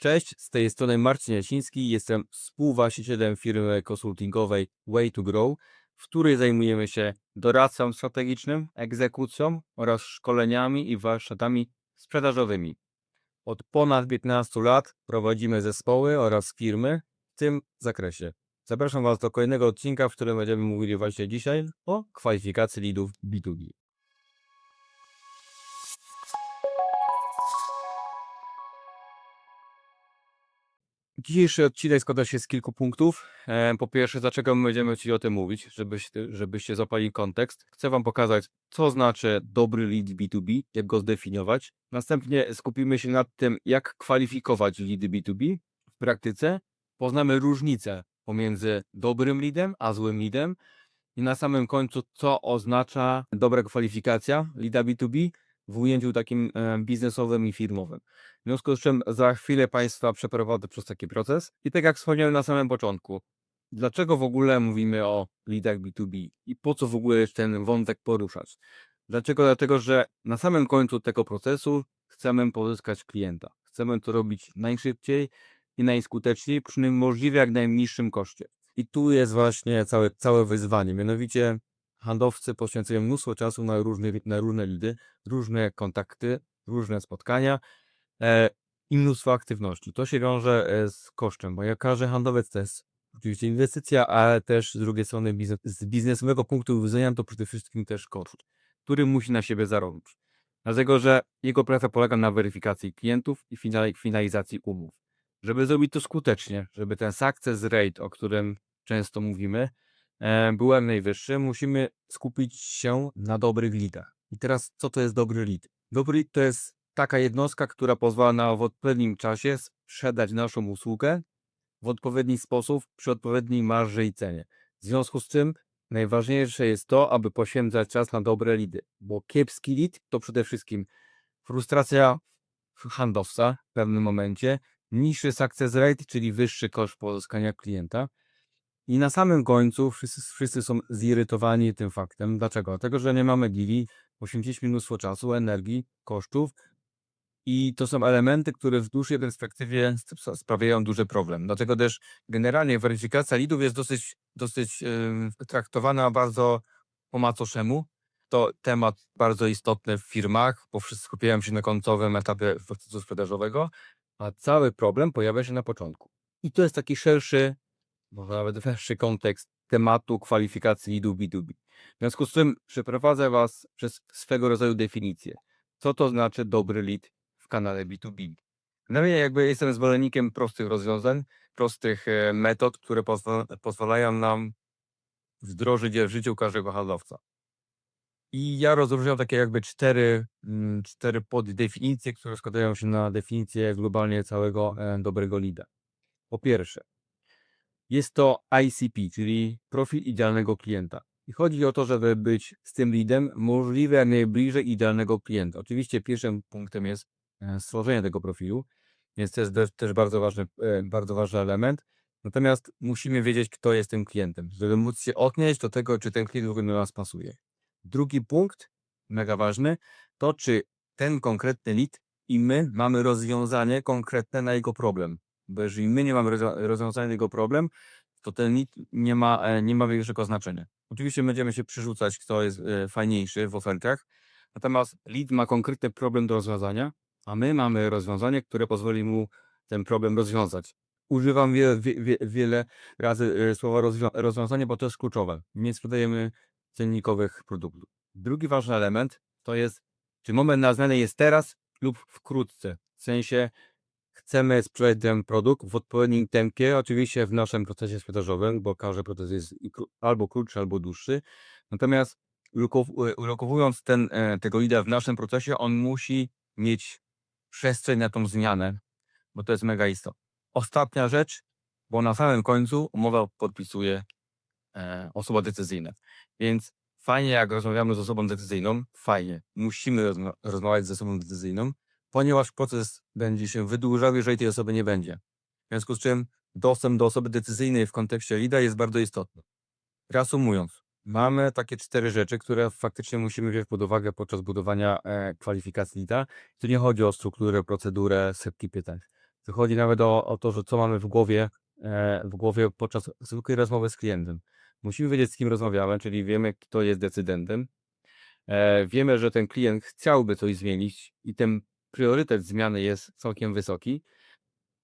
Cześć, z tej strony Marcin Jasiński, jestem współwłaścicielem firmy konsultingowej Way to Grow, w której zajmujemy się doradztwem strategicznym, egzekucją oraz szkoleniami i warsztatami sprzedażowymi. Od ponad 15 lat prowadzimy zespoły oraz firmy w tym zakresie. Zapraszam Was do kolejnego odcinka, w którym będziemy mówili właśnie dzisiaj o kwalifikacji leadów B2B. Dzisiejszy odcinek składa się z kilku punktów. Po pierwsze, dlaczego my będziemy Ci o tym mówić, żebyś, żebyście zapali kontekst. Chcę Wam pokazać, co znaczy dobry lead B2B, jak go zdefiniować. Następnie skupimy się nad tym, jak kwalifikować leady B2B w praktyce. Poznamy różnicę pomiędzy dobrym leadem a złym leadem. I na samym końcu, co oznacza dobra kwalifikacja leada B2B w ujęciu takim e, biznesowym i firmowym. W związku z czym za chwilę Państwa przeprowadzę przez taki proces. I tak jak wspomniałem na samym początku, dlaczego w ogóle mówimy o leadach B2B i po co w ogóle ten wątek poruszać? Dlaczego? Dlatego, że na samym końcu tego procesu chcemy pozyskać klienta. Chcemy to robić najszybciej i najskuteczniej przy możliwie jak najmniejszym koszcie. I tu jest właśnie całe, całe wyzwanie. Mianowicie handlowcy poświęcają mnóstwo czasu na różne, na różne lidy, różne kontakty, różne spotkania e, i mnóstwo aktywności. To się wiąże e, z kosztem, bo jak każdy handlowiec to jest oczywiście inwestycja, ale też z drugiej strony biznes, z biznesowego punktu widzenia to przede wszystkim też koszt, który musi na siebie zarobić. Dlatego, że jego praca polega na weryfikacji klientów i finali- finalizacji umów. Żeby zrobić to skutecznie, żeby ten success rate, o którym często mówimy, e, był jak najwyższy, musimy skupić się na dobrych leadach. I teraz, co to jest dobry lead? Dobry lead to jest taka jednostka, która pozwala nam w odpowiednim czasie sprzedać naszą usługę w odpowiedni sposób, przy odpowiedniej marży i cenie. W związku z czym najważniejsze jest to, aby poświęcać czas na dobre lidy, bo kiepski lead to przede wszystkim frustracja handlowca w pewnym momencie, niższy success rate, czyli wyższy koszt pozyskania klienta, i na samym końcu wszyscy, wszyscy są zirytowani tym faktem. Dlaczego? Dlatego, że nie mamy gili, poświęciliśmy mnóstwo czasu, energii, kosztów i to są elementy, które w dłuższej perspektywie sp- sprawiają duży problem. Dlatego też generalnie weryfikacja lidów jest dosyć, dosyć yy, traktowana bardzo po macoszemu. To temat bardzo istotny w firmach, bo skupiają się na końcowym etapie procesu sprzedażowego, a cały problem pojawia się na początku. I to jest taki szerszy może nawet węższy kontekst tematu kwalifikacji leadu B2B. W związku z tym przeprowadzę Was przez swego rodzaju definicję. Co to znaczy dobry lead w kanale B2B? Dla mnie jakby jestem zwolennikiem prostych rozwiązań, prostych e, metod, które pozwala, pozwalają nam wdrożyć je w życiu każdego handlowca. I ja rozróżniam takie jakby cztery, mm, cztery poddefinicje, które składają się na definicję globalnie całego e, dobrego leada. Po pierwsze, jest to ICP, czyli profil idealnego klienta. I chodzi o to, żeby być z tym leadem możliwie najbliżej idealnego klienta. Oczywiście pierwszym punktem jest e, stworzenie tego profilu, więc to jest też- bardzo ważny, e, bardzo ważny element. Natomiast musimy wiedzieć, kto jest tym klientem, żeby móc się odnieść do tego, czy ten klient do nas pasuje. Drugi punkt, mega ważny, to czy ten konkretny lead i my mamy rozwiązanie konkretne na jego problem. Bo jeżeli my nie mamy rozwią- rozwiązania na jego problem, to ten lead nie ma, e, nie ma większego znaczenia. Oczywiście będziemy się przerzucać, kto jest e, fajniejszy w ofertach, natomiast lead ma konkretny problem do rozwiązania, a my mamy rozwiązanie, które pozwoli mu ten problem rozwiązać. Używam wie, wie, wie, wiele razy e, słowa rozwią- rozwiązanie, bo to jest kluczowe. Nie sprzedajemy cennikowych produktów. Drugi ważny element to jest, czy moment na zmianę jest teraz lub wkrótce. W sensie chcemy sprzedać ten produkt w odpowiednim tempie, oczywiście w naszym procesie sprzedażowym, bo każdy proces jest albo krótszy, albo dłuższy. Natomiast ulokow- ulokowując ten, e, tego lida w naszym procesie, on musi mieć przestrzeń na tą zmianę, bo to jest mega istotne. Ostatnia rzecz, bo na samym końcu umowa podpisuje e, osoba decyzyjna. Więc fajnie, jak rozmawiamy z osobą decyzyjną, fajnie, musimy rozma- rozmawiać z osobą decyzyjną, ponieważ proces będzie się wydłużał, jeżeli tej osoby nie będzie. W związku z czym dostęp do osoby decyzyjnej w kontekście LIDA jest bardzo istotny. Reasumując, mamy takie cztery rzeczy, które faktycznie musimy wziąć pod uwagę podczas budowania e, kwalifikacji LIDA. Tu nie chodzi o strukturę, procedurę, setki pytań. Wychodzi nawet o, o to, że co mamy w głowie, e, w głowie podczas zwykłej rozmowy z klientem. Musimy wiedzieć, z kim rozmawiamy, czyli wiemy, kto jest decydentem. E, wiemy, że ten klient chciałby coś zmienić i ten priorytet zmiany jest całkiem wysoki.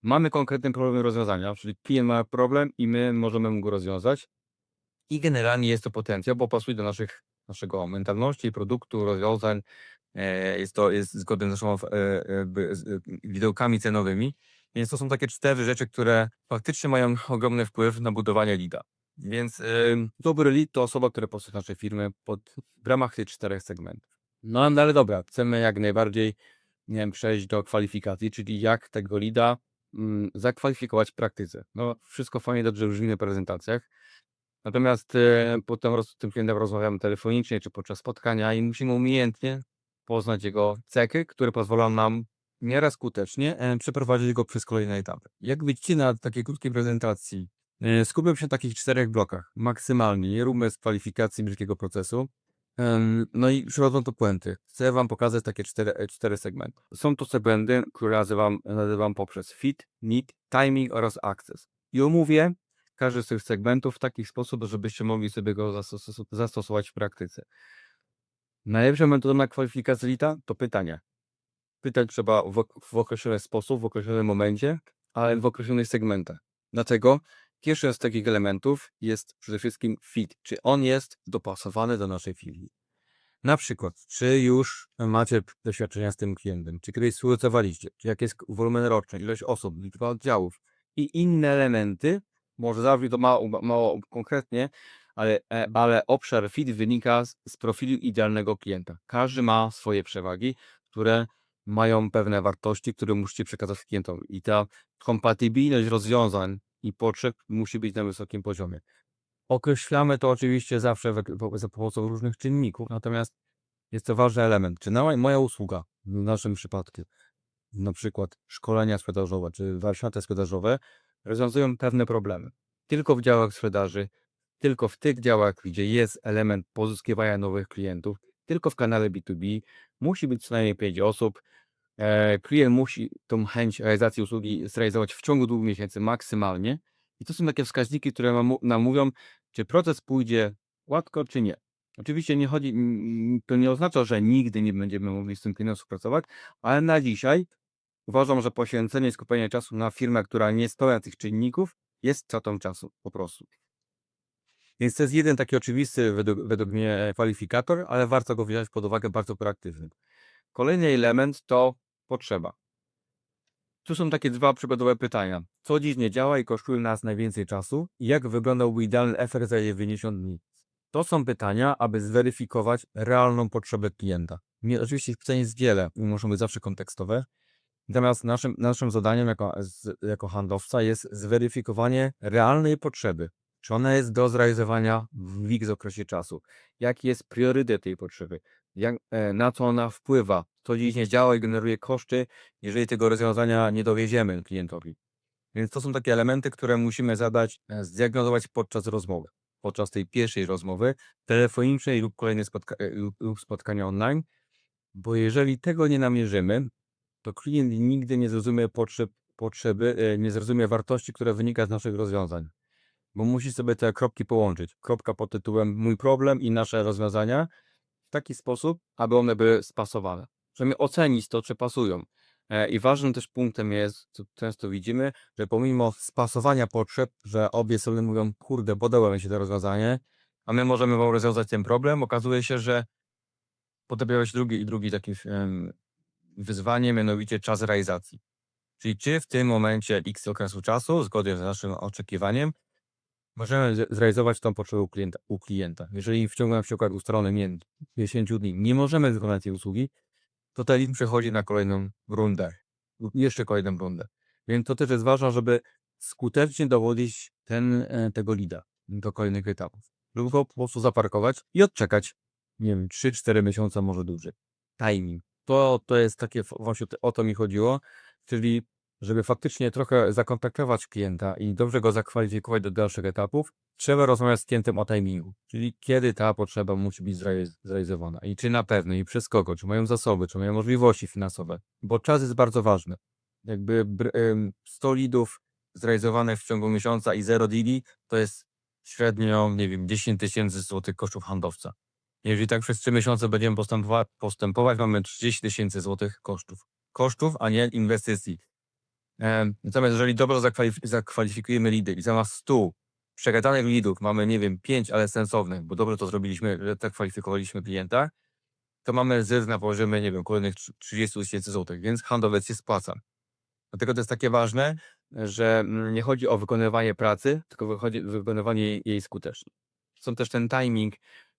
Mamy konkretny problem rozwiązania, czyli klient ma problem i my możemy mu go rozwiązać. I generalnie jest to potencjał, bo pasuje do naszych, naszego mentalności, produktu, rozwiązań. E, Jest to jest zgodne z naszymi e, e, widełkami cenowymi. Więc to są takie cztery rzeczy, które faktycznie mają ogromny wpływ na budowanie leada. Więc ym, dobry lead to osoba, która do naszej firmy pod, w ramach tych czterech segmentów. No ale dobra, chcemy jak najbardziej nie wiem, przejść do kwalifikacji, czyli jak tego leada mm, zakwalifikować w praktyce. No wszystko fajnie, dobrze brzmi na prezentacjach, natomiast e, potem roz, tym klientem rozmawiamy telefonicznie czy podczas spotkania i musimy umiejętnie poznać jego cechy, które pozwolą nam miarę skutecznie e, przeprowadzić go przez kolejne etapy. Jak widzicie na takiej krótkiej prezentacji, e, skupiam się na takich czterech blokach maksymalnie, nie róbmy z kwalifikacji brzydkiego procesu. No i przechodzą do puenty. Chcę Wam pokazać takie cztery, e, cztery segmenty. Są to segmenty, które nazywam, nazywam poprzez fit, need, timing oraz access. I omówię każdy z tych segmentów w taki sposób, żebyście mogli sobie go zastos- zastosować w praktyce. Najlepszą metodą na kwalifikację lita to pytanie. Pytać trzeba w, w określony sposób, w określonym momencie, ale w określonych segmentach. Dlatego pierwszym z takich elementów jest przede wszystkim fit. Czy on jest dopasowany do naszej firmy? Na przykład, czy już macie doświadczenia z tym klientem, czy kiedyś współpracowaliście, czy jak jest wolumen roczny, ilość osób, liczba oddziałów i inne elementy, może zabrzmi to mało, mało konkretnie, ale, e, ale obszar fit wynika z, z profilu idealnego klienta. Każdy ma swoje przewagi, które mają pewne wartości, które musicie przekazać klientowi i ta kompatybilność rozwiązań i potrzeb musi być na wysokim poziomie. Określamy to oczywiście zawsze za pomocą różnych czynników, natomiast jest to ważny element. Czy moja usługa, w naszym przypadku, na przykład szkolenia sprzedażowe czy warsztaty sprzedażowe, rozwiązują pewne problemy. Tylko w działach sprzedaży, tylko w tych działach, gdzie jest element pozyskiwania nowych klientów, tylko w kanale B2B musi być co najmniej 5 osób. E, klient musi tą chęć realizacji usługi zrealizować w ciągu dwóch miesięcy maksymalnie. I to są takie wskaźniki, które nam mówią, czy proces pójdzie gładko, czy nie. Oczywiście nie chodzi, to nie oznacza, że nigdy nie będziemy mogli z tym klientem współpracować, ale na dzisiaj uważam, że poświęcenie i skupienie czasu na firmę, która nie spełnia tych czynników, jest stratą czasu po prostu. Więc to jest jeden taki oczywisty według, według mnie kwalifikator, ale warto go wziąć pod uwagę bardzo praktyczny. Kolejny element to potrzeba. Tu są takie dwa przykładowe pytania. Co dziś nie działa i kosztuje nas najwięcej czasu? I jak wyglądałby idealny efekt za 90 dni? To są pytania, aby zweryfikować realną potrzebę klienta. Nie, oczywiście pytań jest wiele i muszą być zawsze kontekstowe. Natomiast naszym, naszym zadaniem jako, jako handlowca jest zweryfikowanie realnej potrzeby. Czy ona jest do zrealizowania w X okresie czasu? Jaki jest priorytet tej potrzeby? Jak, e, na co ona wpływa? Co dziś nie działa i generuje koszty, jeżeli tego rozwiązania nie dowieziemy klientowi? Więc to są takie elementy, które musimy zadać, e, zdiagnozować podczas rozmowy. Podczas tej pierwszej rozmowy telefonicznej lub kolejnej spotka- e, lub, lub spotkania online. Bo jeżeli tego nie namierzymy, to klient nigdy nie zrozumie potrzeb, potrzeby, nie zrozumie wartości, które wynika z naszych rozwiązań. Bo musi sobie te kropki połączyć. Kropka pod tytułem mój problem i nasze rozwiązania w taki sposób, aby one były spasowane. Żeby ocenić to, czy pasują. E, I ważnym też punktem jest, co często widzimy, że pomimo spasowania potrzeb, że obie strony mówią, kurde, podoba mi się to rozwiązanie, a my możemy wam rozwiązać ten problem, okazuje się, że się drugi i drugi taki em, wyzwanie, mianowicie czas realizacji. Czyli czy w tym momencie x okresu czasu, zgodnie z naszym oczekiwaniem, możemy zrealizować tą potrzebę u klienta, u klienta. Jeżeli w ciągu na przykład wiem, 10 dni nie możemy wykonać tej usługi, to ten lead przechodzi na kolejną rundę lub jeszcze kolejną rundę. Więc to też jest ważne, żeby skutecznie dowodzić ten, e, tego lida do kolejnych etapów. Lub go po prostu zaparkować i odczekać, nie wiem, 3-4 miesiące, może dłużej. Timing. To, to jest takie, właśnie o to mi chodziło, czyli żeby faktycznie trochę zakontaktować klienta i dobrze go zakwalifikować do dalszych etapów, trzeba rozmawiać z klientem o timingu, czyli kiedy ta potrzeba musi być zrealiz- zrealizowana i czy na pewno i przez kogo, czy mają zasoby, czy mają możliwości finansowe, bo czas jest bardzo ważny. jakby br- ym, 100 lidów zrealizowanych w ciągu miesiąca i 0 deali to jest średnio, nie wiem, 10 tysięcy złotych kosztów handlowca. Jeżeli tak przez 3 miesiące będziemy postępować, postępować mamy 30 tysięcy złotych kosztów. Kosztów, a nie inwestycji. Natomiast jeżeli dobrze zakwalif- zakwalifikujemy lidy i zamiast 100 przegadanych lidów mamy, nie wiem, 5, ale sensownych, bo dobrze to zrobiliśmy, że tak kwalifikowaliśmy klienta, to mamy zysk na poziomie, nie wiem, kolejnych trzy- 30 tysięcy złotych, więc handlowiec się spłaca. Dlatego to jest takie ważne, że mm, nie chodzi o wykonywanie pracy, tylko wykonywanie jej, jej skutecznie. Są też ten timing,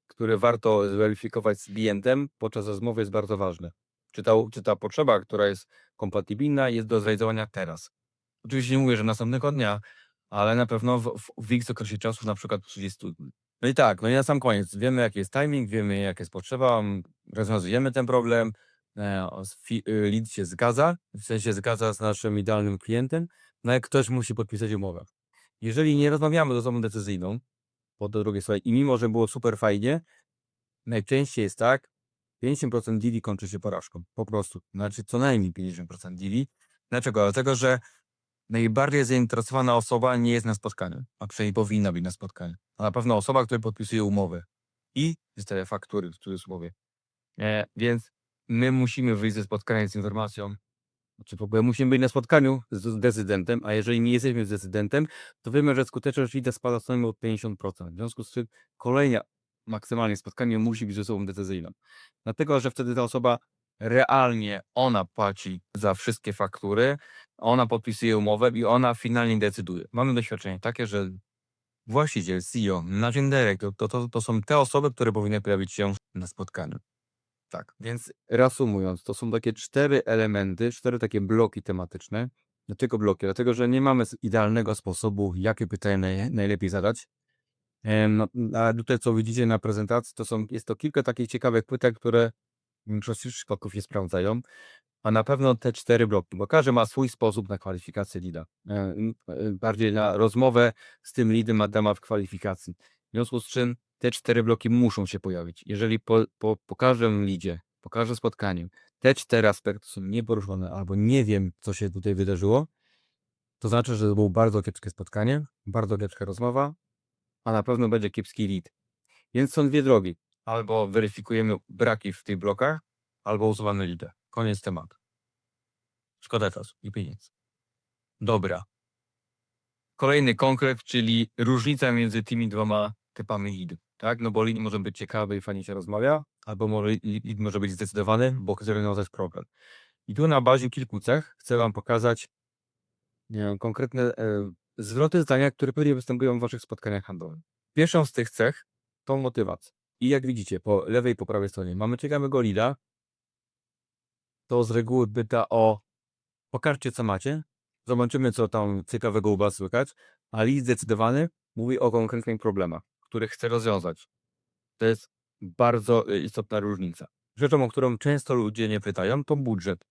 który warto zweryfikować z klientem podczas rozmowy jest bardzo ważny. Czy ta, czy ta potrzeba, która jest kompatybilna, jest do zrealizowania teraz. Oczywiście nie mówię, że następnego dnia, ale na pewno w, w, w X okresie czasu, na przykład 30 dni. No i tak, no i na sam koniec, wiemy jaki jest timing, wiemy jaka jest potrzeba, rozwiązujemy ten problem, e, y, lead się zgadza, w sensie zgadza z naszym idealnym klientem, no jak ktoś musi podpisać umowę. Jeżeli nie rozmawiamy z osobą decyzyjną, po drugiej stronie, i mimo, że było super fajnie, najczęściej jest tak, 50% deali kończy się porażką, po prostu. Znaczy co najmniej 50% deali. Dlaczego? Dlatego, że najbardziej zainteresowana osoba nie jest na spotkaniu, a przynajmniej powinna być na spotkaniu. A na pewno osoba, która podpisuje umowę i wystawia faktury w cudzysłowie. E, więc my musimy wyjść ze spotkania z informacją, czy w ogóle musimy być na spotkaniu z decydentem, a jeżeli nie jesteśmy z decydentem, to wiemy, że skuteczność lida spada co najmniej o 50%. W związku z czym kolejne maksymalnie spotkanie musi być ze sobą decyzyjną. Dlatego, że wtedy ta osoba realnie ona płaci za wszystkie faktury, ona podpisuje umowę i ona finalnie decyduje. Mamy doświadczenie takie, że właściciel, CEO, managing director, to, to, to są te osoby, które powinny pojawić się na spotkaniu. Tak, więc reasumując, to są takie cztery elementy, cztery takie bloki tematyczne. Dlaczego bloki? Dlatego, że nie mamy idealnego sposobu, jakie pytanie naj, najlepiej zadać. No, a tutaj, co widzicie na prezentacji, to są, jest to kilka takich ciekawych pytań, które w większości przypadków się sprawdzają, a na pewno te cztery bloki, bo każdy ma swój sposób na kwalifikację lida. E, e, Bardziej na rozmowę z tym lidem na temat kwalifikacji. W związku z czym te cztery bloki muszą się pojawić. Jeżeli po, po, po każdym lidzie, po każdym spotkaniu te cztery aspekty są nieporuszone albo nie wiem, co się tutaj wydarzyło, to znaczy, że to było bardzo kiepskie spotkanie, bardzo kiepska rozmowa, a na pewno będzie kiepski lead. Więc są dwie drogi. Albo weryfikujemy braki w tych blokach, albo usuwamy lidę. Koniec tematu. Szkoda czasu i pieniędzy. Dobra. Kolejny konkret, czyli różnica między tymi dwoma typami lead. Tak? No bo lead może być ciekawy i fajnie się rozmawia, albo może, lead może być zdecydowany, bo chce rozwiązać problem. I tu na bazie kilku cech chcę Wam pokazać nie wiem, konkretne e, zwroty zdania, które pewnie występują w Waszych spotkaniach handlowych. Pierwszą z tych cech to motywacja. I jak widzicie, po lewej i po prawej stronie mamy ciekawego lida. To z reguły pyta o pokażcie co macie, zobaczymy co tam ciekawego u Was słychać, a lid zdecydowany mówi o konkretnych problemach, które chce rozwiązać. To jest bardzo y, istotna różnica. Rzeczą, o którą często ludzie nie pytają, to budżet.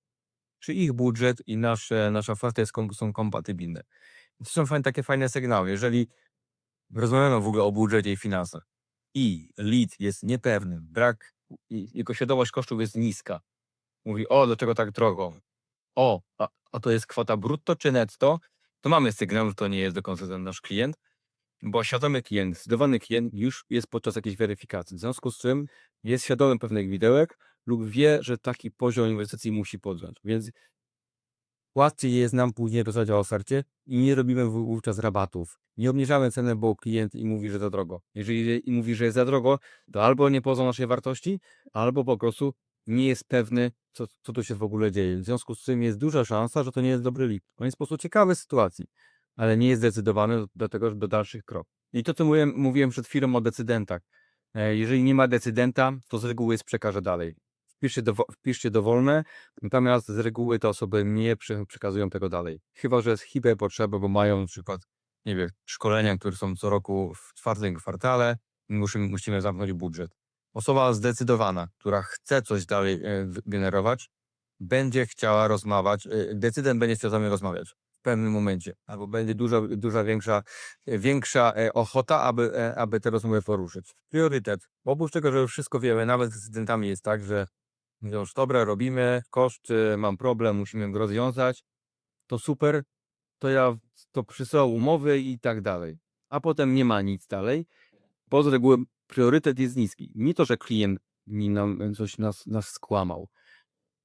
Czy ich budżet i nasze, nasza oferta są kompatybilne. To są fajne, takie fajne sygnały. Jeżeli rozmawiamy w ogóle o budżecie i finansach i lead jest niepewny, brak, jego świadomość kosztów jest niska, mówi, o, dlaczego tak drogo? O, a, a to jest kwota brutto czy netto? To mamy sygnał, że to nie jest do końca ten nasz klient, bo świadomy klient, zdecydowany klient już jest podczas jakiejś weryfikacji. W związku z czym jest świadomy pewnych widełek lub wie, że taki poziom inwestycji musi podjąć. Więc łatwiej jest nam później rozmawiać o ofercie i nie robimy wó- wówczas rabatów. Nie obniżamy ceny, bo klient i mówi, że za drogo. Jeżeli i mówi, że jest za drogo, to albo nie poznał naszej wartości, albo po prostu nie jest pewny, co, co tu się w ogóle dzieje. W związku z czym jest duża szansa, że to nie jest dobry lead. On jest po prostu ciekawy sytuacji, ale nie jest zdecydowany do- do tego, do dalszych kroków. I to, co mówiłem, mówiłem przed chwilą o decydentach. E, Jeżeli nie ma decydenta, to z reguły jest przekaże dalej. Wpiszcie, dowo- wpiszcie dowolne, natomiast z reguły te osoby nie prze- przekazują tego dalej. Chyba, że jest hiperpotrzeba, bo mają na przykład, nie wiem, szkolenia, które są co roku w czwartym kwartale, musimy, musimy zamknąć budżet. Osoba zdecydowana, która chce coś dalej e, generować, będzie chciała rozmawiać, e, decydent będzie chciał z nami rozmawiać w pewnym momencie, albo będzie duża, duża większa, większa e, ochota, aby, aby te rozmowy poruszyć. Priorytet. Oprócz tego, że wszystko wiemy, nawet z decydentami jest tak, że mówią, że dobra, robimy, koszt, e, mam problem, musimy go rozwiązać. to super, to ja to przysyłam umowy i tak dalej. A potem nie ma nic dalej, bo z reguły priorytet jest niski. Nie to, że klient mi nam coś nas, nas skłamał.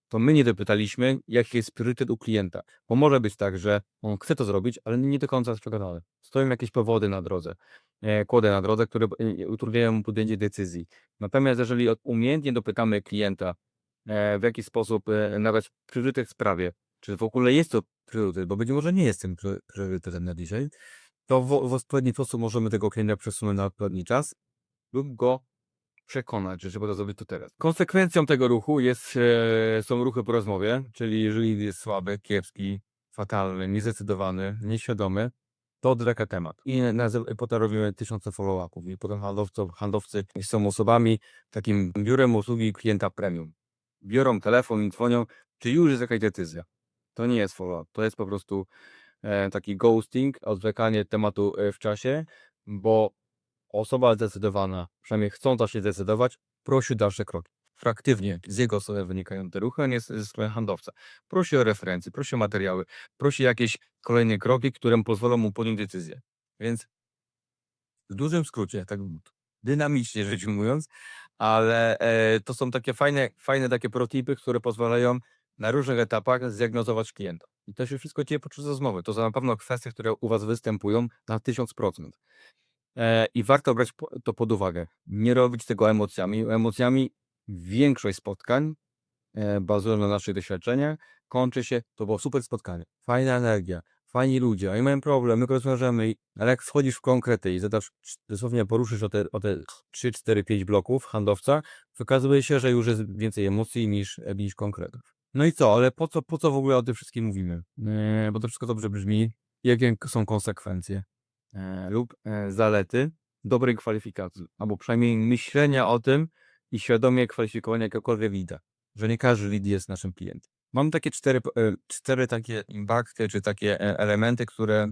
To my nie dopytaliśmy, jaki jest priorytet u klienta. Bo może być tak, że on chce to zrobić, ale nie do końca jest przekonany. Stoją jakieś powody na drodze, e, kłody na drodze, które e, utrudniają mu podjęcie decyzji. Natomiast jeżeli umiejętnie dopytamy klienta, e, w jaki sposób e, nadać priorytet sprawie, czy w ogóle jest to priorytet, bo być może nie jest tym prio- priorytetem na dzisiaj, to w, w odpowiedni sposób możemy tego klienta przesunąć na odpowiedni czas lub go przekonać, że trzeba zrobić to teraz. Konsekwencją tego ruchu jest, e, są ruchy po rozmowie, czyli jeżeli jest słaby, kiepski, fatalny, niezdecydowany, nieświadomy, to odreka temat. I na, potem robimy tysiące follow-upów i potem handlowcy, handlowcy są osobami, takim biurem usługi klienta premium. Biorą telefon i dzwonią, czy już jest jakaś decyzja. To nie jest follow-up, to jest po prostu e, taki ghosting, odwlekanie tematu e, w czasie, bo osoba zdecydowana, przynajmniej chcąca się zdecydować, prosi o dalsze kroki. Fraktywnie z jego strony wynikają te ruchy, a nie ze strony handlowca. Prosi o referencje, prosi o materiały, prosi jakieś kolejne kroki, które pozwolą mu podjąć decyzję. Więc w dużym skrócie, tak dynamicznie rzecz ujmując, ale e, to są takie fajne, fajne takie protipy, które pozwalają na różnych etapach zdiagnozować klienta. I to się wszystko dzieje podczas rozmowy. To są na pewno kwestie, które u Was występują na 1000%. E, I warto brać to pod uwagę. Nie robić tego emocjami. Emocjami większość spotkań, e, bazując na naszych doświadczeniach, kończy się, to było super spotkanie, fajna energia, fajni ludzie, oni mają problem, my go rozwiążemy, ale jak wchodzisz w konkrety i zadasz, dosłownie poruszysz o te, o te 3, 4, 5 bloków handlowca, to okazuje się, że już jest więcej emocji niż, e, niż konkretów. No i co, ale po co, po co w ogóle o tym wszystkim mówimy? E, bo to wszystko dobrze brzmi. Jakie są konsekwencje? e, lub zalety dobrej kwalifikacji, albo przynajmniej myślenia o tym i świadomie kwalifikowania jakiegokolwiek lida, że nie każdy lead jest naszym klientem. Mam takie cztery, e, cztery takie impakty, czy takie e, elementy, które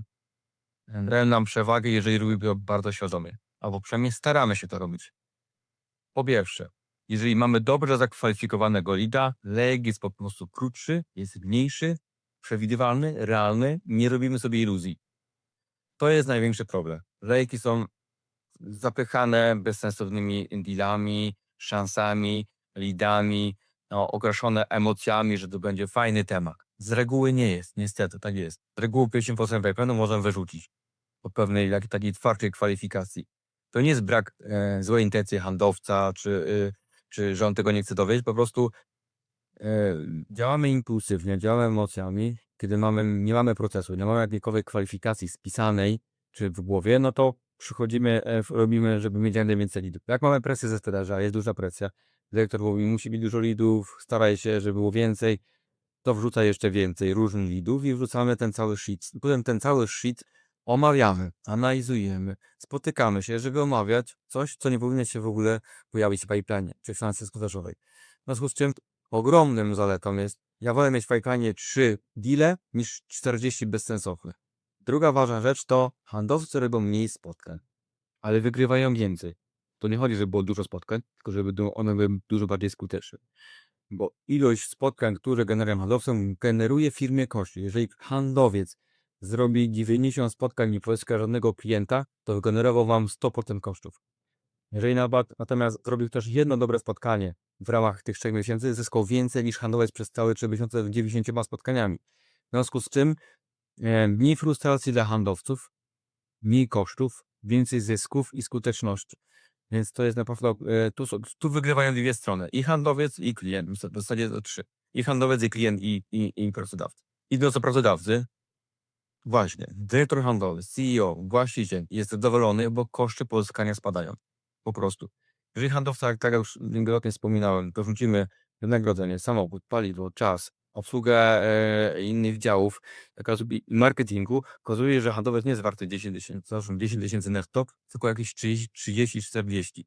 e, dają nam przewagę, jeżeli robimy to bardzo świadomie, albo przynajmniej staramy się to robić. Po pierwsze, jeżeli mamy dobrze zakwalifikowanego lida, lejek jest po prostu krótszy, jest mniejszy, przewidywalny, realny, nie robimy sobie iluzji. To jest największy problem. Lejki są zapychane bezsensownymi dealami, szansami, lidami, no, okraszone emocjami, że to będzie fajny temat. Z reguły nie jest, niestety, tak jest. Z reguły pierwszym postępem pewno możemy wyrzucić po pewnej takiej twardszej kwalifikacji. To nie jest brak e, złej intencji handlowca, czy, y, czy że on tego nie chce dowiedzieć, po prostu e, działamy impulsywnie, działamy emocjami, kiedy mamy, nie mamy procesu, nie mamy jakiejkolwiek kwalifikacji spisanej czy w głowie, no to przychodzimy, e, robimy, żeby mieć jak najwięcej lidów. Jak mamy presję ze sprzedaży, a jest duża presja, Dyrektor mówi, musi być dużo lidów, staraj się, żeby było więcej. To wrzuca jeszcze więcej różnych lidów i wrzucamy ten cały sheet. Potem ten cały sheet omawiamy, analizujemy, spotykamy się, żeby omawiać coś, co nie powinno się w ogóle pojawić w pipeline, czy w szansie sprzedażowej. W związku z czym ogromnym zaletą jest, ja wolę mieć w pipeline 3 deale niż 40 bezsensownych. Druga ważna rzecz to handlowcy robią mniej spotkań, ale wygrywają więcej. To nie chodzi, żeby było dużo spotkań, tylko żeby one były dużo bardziej skuteczne. Bo ilość spotkań, które generują handlowcom, generuje firmie koszty. Jeżeli handlowiec zrobi 90 spotkań i pozyska żadnego klienta, to generował wam 100% kosztów. Jeżeli natomiast zrobił też jedno dobre spotkanie w ramach tych 3 miesięcy, zyskał więcej niż handlowiec przez całe 3 miesiące z 90 spotkaniami. W związku z czym e, mniej frustracji dla handlowców, mniej kosztów, więcej zysków i skuteczności. Więc to jest naprawdę, e, tu, tu wygrywają dwie strony. I handlowiec, i klient. W zas- w zasadzie to trzy. I handlowiec, i klient, i, i, i pracodawca. Idąc do pracodawcy, właśnie, dyrektor handlowy, CEO, właściciel jest zadowolony, bo koszty pozyskania spadają. Po prostu. Jeżeli handlowca, tak jak już wielokrotnie wspominałem, dorzucimy wynagrodzenie, samochód, paliwo, czas, obsługę e, innych działów, okazuje- marketingu, okazuje, że handlowiec nie jest warty 10 tysięcy, załóżmy 10 tysięcy netto, tylko jakieś 30, 30, 40.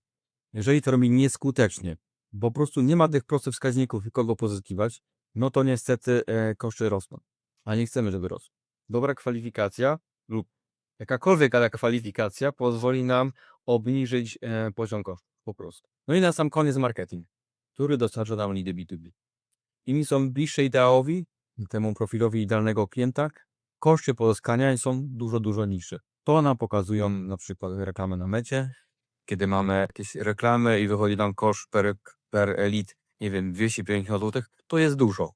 Jeżeli to robi nieskutecznie, bo po prostu nie ma tych prostych wskaźników kogo pozyskiwać, no to niestety e, koszty rosną. A nie chcemy, żeby rosły. Dobra kwalifikacja lub jakakolwiek ale kwalifikacja pozwoli nam obniżyć e, poziom kosztów po prostu. No i na sam koniec marketing, który dostarcza nam lidy B2B. Im są bliższe ideałowi, temu profilowi idealnego klienta, koszty pozyskania są dużo, dużo niższe. To nam pokazują na przykład reklamy na mecie, kiedy mamy jakieś reklamy i wychodzi nam koszt per, per lead, nie wiem, 250 zł, to jest dużo.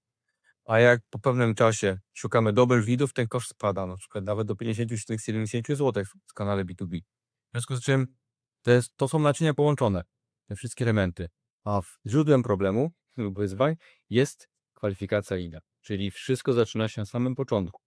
A jak po pewnym czasie szukamy dobrych leadów, ten koszt spada na przykład nawet do 50-70 zł w kanale B2B. W związku z czym to, jest, to są naczynia połączone, te wszystkie elementy. A w- źródłem problemu lub wyzwań jest kwalifikacja leada, czyli wszystko zaczyna się na samym początku.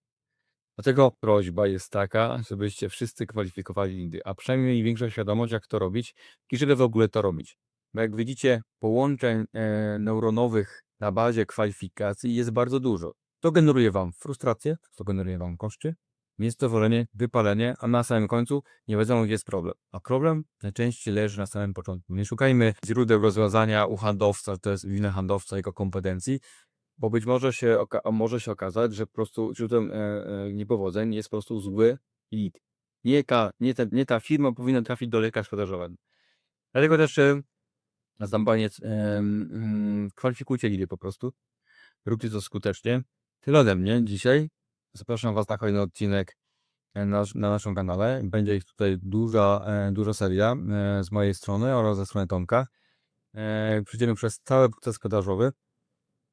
Dlatego prośba jest taka, żebyście wszyscy kwalifikowali leady, a przynajmniej większą świadomość, jak to robić i żeby w ogóle to robić. Bo jak widzicie, połączeń e, neuronowych na bazie kwalifikacji jest bardzo dużo. To generuje Wam frustrację, to generuje Wam koszty, niezadowolenie, wypalenie, a na samym końcu nie wiadomo, gdzie jest problem. A problem najczęściej leży na samym początku. Nie szukajmy źródeł rozwiązania u handlowca, to jest wina handlowca, jego kompetencji, bo być może się, może się okazać, że po prostu źródłem e, e, niepowodzeń jest po prostu zły lead. Nie ta, nie, ta, nie ta firma powinna trafić do lekarza sprzedażowego. Dlatego też e, na zampaniec um, kwalifikujcie lidy po prostu. Róbcie to skutecznie. Tyle ode mnie dzisiaj. Zapraszam Was na kolejny odcinek e, na, na naszym kanale. Będzie ich tutaj duża, e, duża seria e, z mojej strony oraz ze strony Tomka. Przejdziemy przez cały proces sprzedażowy,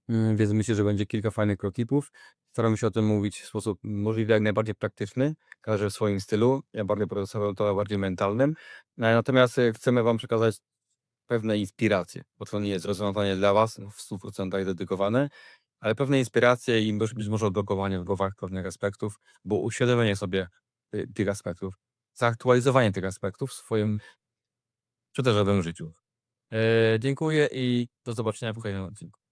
więc myślę, że będzie kilka fajnych kroklipów. Staramy się o tym mówić w sposób możliwie jak najbardziej praktyczny, każdy w swoim stylu. Ja bardziej procesowy, to bardziej mentalnym. Natomiast chcemy Wam przekazać pewne inspiracje, bo to nie jest rozwiązanie dla Was w 100% dedykowane, ale pewne inspiracje i być może odblokowanie w głowach pewnych aspektów, bo uświadomienie sobie ty, tych aspektów, zaktualizowanie tych aspektów w swoim sprzedażowym życiu. E, dziękuję i do zobaczenia w kolejnym odcinku.